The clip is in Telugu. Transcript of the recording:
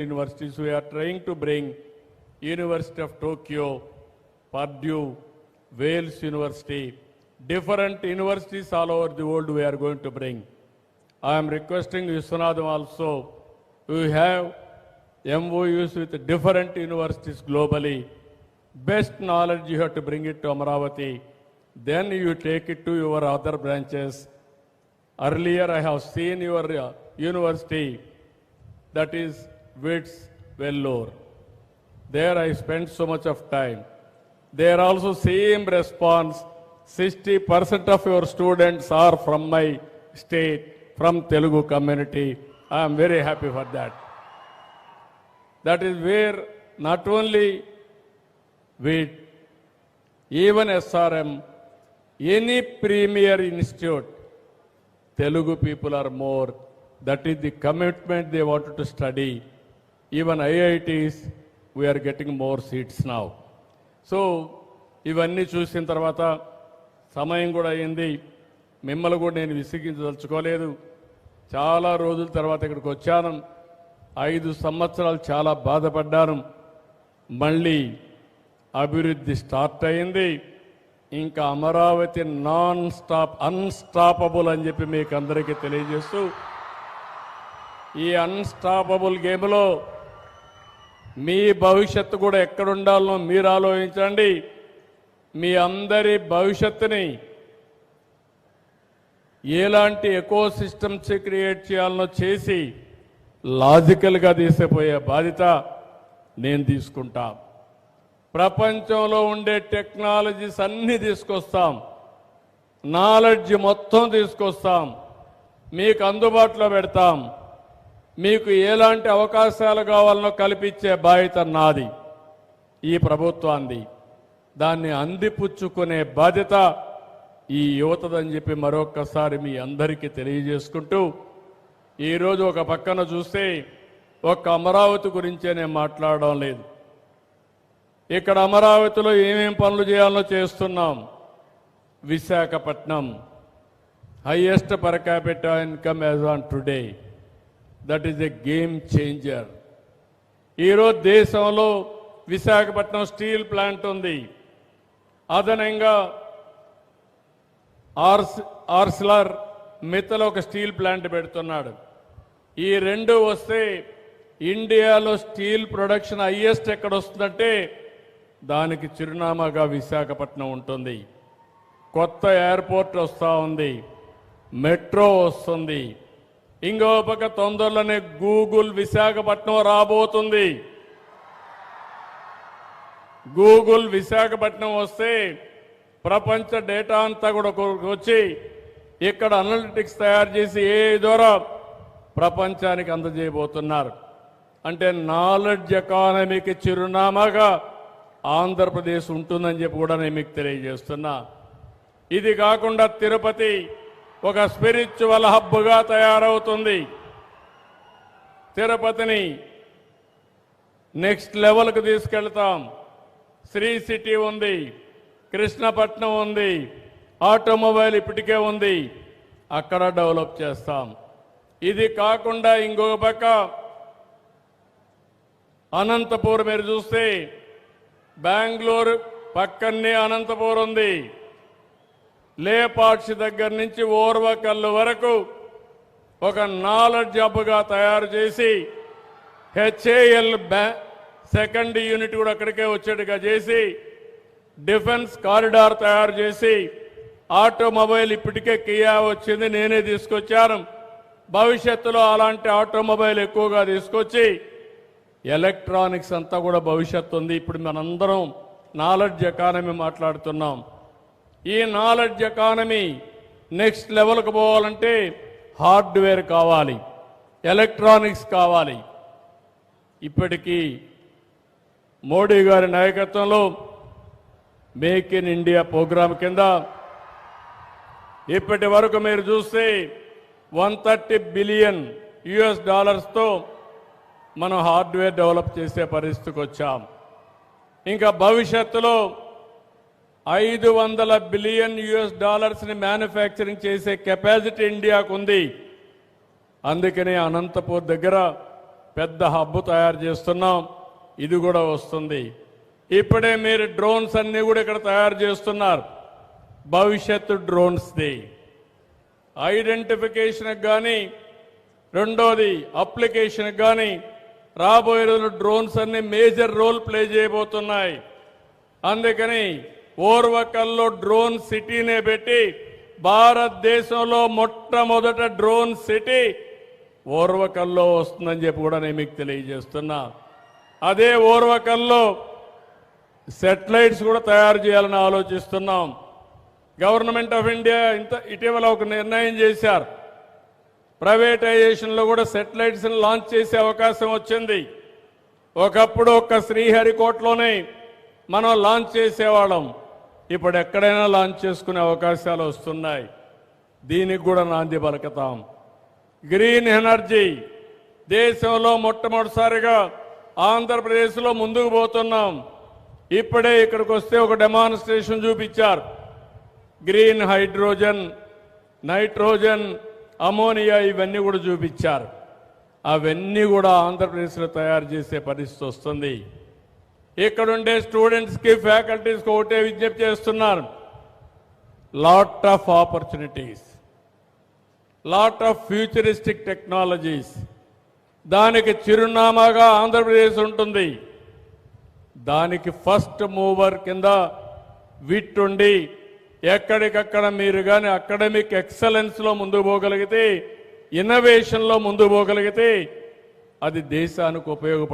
universities. We are trying to bring University of Tokyo, Purdue, Wales University, different universities all over the world we are going to bring. I am requesting Viswanathan also, we have MOUs with different universities globally. Best knowledge you have to bring it to Amaravati. Then you take it to your other branches. Earlier I have seen your uh, university that is Wits Vellore. There I spent so much of time. There also same response. 60% of your students are from my state, from Telugu community. I am very happy for that. That is where not only WIT, even SRM, any premier institute, Telugu people are more. That is the commitment they wanted to study. Even IITs we are are more seats now so ఇవన్నీ చూసిన తర్వాత సమయం కూడా అయింది మిమ్మల్ని కూడా నేను విసిగించదలుచుకోలేదు. చాలా రోజుల తర్వాత ఇక్కడికి వచ్చాను. ఐదు సంవత్సరాలు చాలా బాధపడ్డాను. మళ్ళీ అభివృద్ధి స్టార్ట్ అయింది ఇంకా అమరావతి నాన్ స్టాప్ అన్స్టాపబుల్ అని చెప్పి మీకు అందరికీ తెలియజేస్తూ ఈ అన్స్టాపబుల్ గేమ్లో మీ భవిష్యత్తు కూడా ఎక్కడుండాలో మీరు ఆలోచించండి. మీ అందరి భవిష్యత్తుని ఎలాంటి ఎకో సిస్టమ్స్ క్రియేట్ చేయాలనో చేసి లాజికల్గా తీసిపోయే బాధ్యత నేను తీసుకుంటా. ప్రపంచంలో ఉండే టెక్నాలజీస్ అన్నీ తీసుకొస్తాం. నాలెడ్జ్ మొత్తం తీసుకొస్తాం. మీకు అందుబాటులో పెడతాం. మీకు ఎలాంటి అవకాశాలు కావాలనో కల్పించే బాధ్యత నాది ఈ ప్రభుత్వాన్ని దాన్ని అందిపుచ్చుకునే బాధ్యత ఈ యువతదని చెప్పి మరొక్కసారి మీ అందరికీ తెలియజేసుకుంటూ ఈరోజు ఒక పక్కన చూస్తే ఒక్క అమరావతి గురించే నేను మాట్లాడడం లేదు. ఇక్కడ అమరావతిలో ఏమేం పనులు చేయాలో చేస్తున్నాం. Visakhapatnam highest per capital income as on today. That is a game changer ఈరోజు దేశంలో విశాఖపట్నం స్టీల్ ప్లాంట్ ఉంది. అదనంగా ఆర్స్ ఆర్సిలర్ మిత్తలో ఒక స్టీల్ ప్లాంట్ పెడుతున్నాడు. ఈ రెండు వస్తే ఇండియాలో స్టీల్ ప్రొడక్షన్ హైయెస్ట్ ఎక్కడ వస్తుందంటే దానికి చిరునామాగా విశాఖపట్నం ఉంటుంది. కొత్త ఎయిర్పోర్ట్ వస్తూ ఉంది. మెట్రో వస్తుంది. ఇంకో పక్క తొందరలోనే గూగుల్ విశాఖపట్నం రాబోతుంది. గూగుల్ విశాఖపట్నం వస్తే ప్రపంచ డేటా అంతా కూడా వచ్చి ఇక్కడ అనలిటిక్స్ తయారు చేసి ఏ ద్వారా ప్రపంచానికి అందజేయబోతున్నారు. అంటే నాలెడ్జ్ ఎకానమీకి చిరునామాగా ఆంధ్రప్రదేశ్ ఉంటుందని చెప్పి కూడా నేను మీకు తెలియజేస్తున్నా. ఇది కాకుండా తిరుపతి ఒక స్పిరిచువల్ హబ్గా తయారవుతుంది. తిరుపతిని నెక్స్ట్ లెవెల్కి తీసుకెళ్తాం. శ్రీ సిటీ ఉంది కృష్ణపట్నం ఉంది ఆటోమొబైల్ ఇప్పటికే ఉంది అక్కడ డెవలప్ చేస్తాం. ఇది కాకుండా ఇంకొక పక్క అనంతపూర్ మీరు చూస్తే బెంగళూరు పక్కనే అనంతపూర్ ఉంది. లేపాక్షి దగ్గర నుంచి ఓర్వకల్లు వరకు ఒక నాలెడ్జ్ హబ్గా తయారు చేసి హెచ్ఏఎల్ సెకండ్ యూనిట్ కూడా అక్కడికే వచ్చేట్టుగా చేసి డిఫెన్స్ కారిడార్ తయారు చేసి ఆటోమొబైల్ ఇప్పటికే కియా వచ్చింది నేనే తీసుకొచ్చాను. భవిష్యత్తులో అలాంటి ఆటోమొబైల్ ఎక్కువగా తీసుకొచ్చి ఎలక్ట్రానిక్స్ అంతా కూడా భవిష్యత్తు ఉంది. ఇప్పుడు మనందరం నాలెడ్జ్ ఎకానమీ మాట్లాడుతున్నాం. ఈ నాలెడ్జ్ ఎకానమీ నెక్స్ట్ లెవెల్కి పోవాలంటే హార్డ్వేర్ కావాలి ఎలక్ట్రానిక్స్ కావాలి. ఇప్పటికీ మోడీ గారి నాయకత్వంలో మేక్ ఇన్ ఇండియా ప్రోగ్రాం కింద ఇప్పటి వరకు మీరు చూస్తే వన్ థర్టీ బిలియన్ యుఎస్ డాలర్స్తో మనం హార్డ్వేర్ డెవలప్ చేసే పరిస్థితికి వచ్చాం. ఇంకా భవిష్యత్తులో ఐదు వందల బిలియన్ యుఎస్ డాలర్స్ని మ్యానుఫ్యాక్చరింగ్ చేసే కెపాసిటీ ఇండియాకు ఉంది. అందుకనే అనంతపూర్ దగ్గర పెద్ద హబ్ తయారు చేస్తున్నాం. ఇది కూడా వస్తుంది. ఇప్పుడే మీరు డ్రోన్స్ అన్నీ కూడా ఇక్కడ తయారు చేస్తున్నారు. భవిష్యత్తు డ్రోన్స్ది ఐడెంటిఫికేషన్కి కానీ రెండోది అప్లికేషన్కి కానీ రాబోయే రోజులు డ్రోన్స్ అన్ని మేజర్ రోల్ ప్లే చేయబోతున్నాయి. అందుకని ఓర్వకల్లో డ్రోన్ సిటీనే పెట్టి భారతదేశంలో మొట్టమొదట డ్రోన్ సిటీ ఓర్వకల్లో వస్తుందని చెప్పి కూడా నేను మీకు తెలియజేస్తున్నా. అదే ఓర్వకల్లో సెటిలైట్స్ కూడా తయారు చేయాలని ఆలోచిస్తున్నాం. గవర్నమెంట్ ఆఫ్ ఇండియా ఇంత ఇటీవల ఒక నిర్ణయం చేశారు. ప్రైవేటైజేషన్లో కూడా సెటిలైట్స్ని లాంచ్ చేసే అవకాశం వచ్చింది. ఒకప్పుడు ఒక్క శ్రీహరికోటలోనే మనం లాంచ్ చేసేవాళ్ళం. ఇప్పుడు ఎక్కడైనా లాంచ్ చేసుకునే అవకాశాలు వస్తున్నాయి. దీనికి కూడా నాంది పలుకుతాం. గ్రీన్ ఎనర్జీ దేశంలో మొట్టమొదటిసారిగా ఆంధ్రప్రదేశ్లో ముందుకు పోతున్నాం. ఇప్పుడే ఇక్కడికి వస్తే ఒక డెమాన్స్ట్రేషన్ చూపించారు. గ్రీన్ హైడ్రోజన్ నైట్రోజన్ అమోనియా ఇవన్నీ కూడా చూపించారు. అవన్నీ కూడా ఆంధ్రప్రదేశ్లో తయారు చేసే పరిస్థితి వస్తుంది. ఇక్కడుండే స్టూడెంట్స్కి ఫ్యాకల్టీస్కి ఒకటే విజ్ఞప్తి చేస్తున్నారు. Lot of opportunities lot of futuristic technologies దానికి చిరునామాగా ఆంధ్రప్రదేశ్ ఉంటుంది. దానికి ఫస్ట్ మూవర్ కింద విట్టుండి ఎక్కడికక్కడ మీరు కానీ అకాడమిక్ ఎక్సలెన్స్లో ముందుకు పోగలిగితే ఇన్నోవేషన్లో ముందుకు పోగలిగితే అది దేశానికి ఉపయోగపడుతుంది.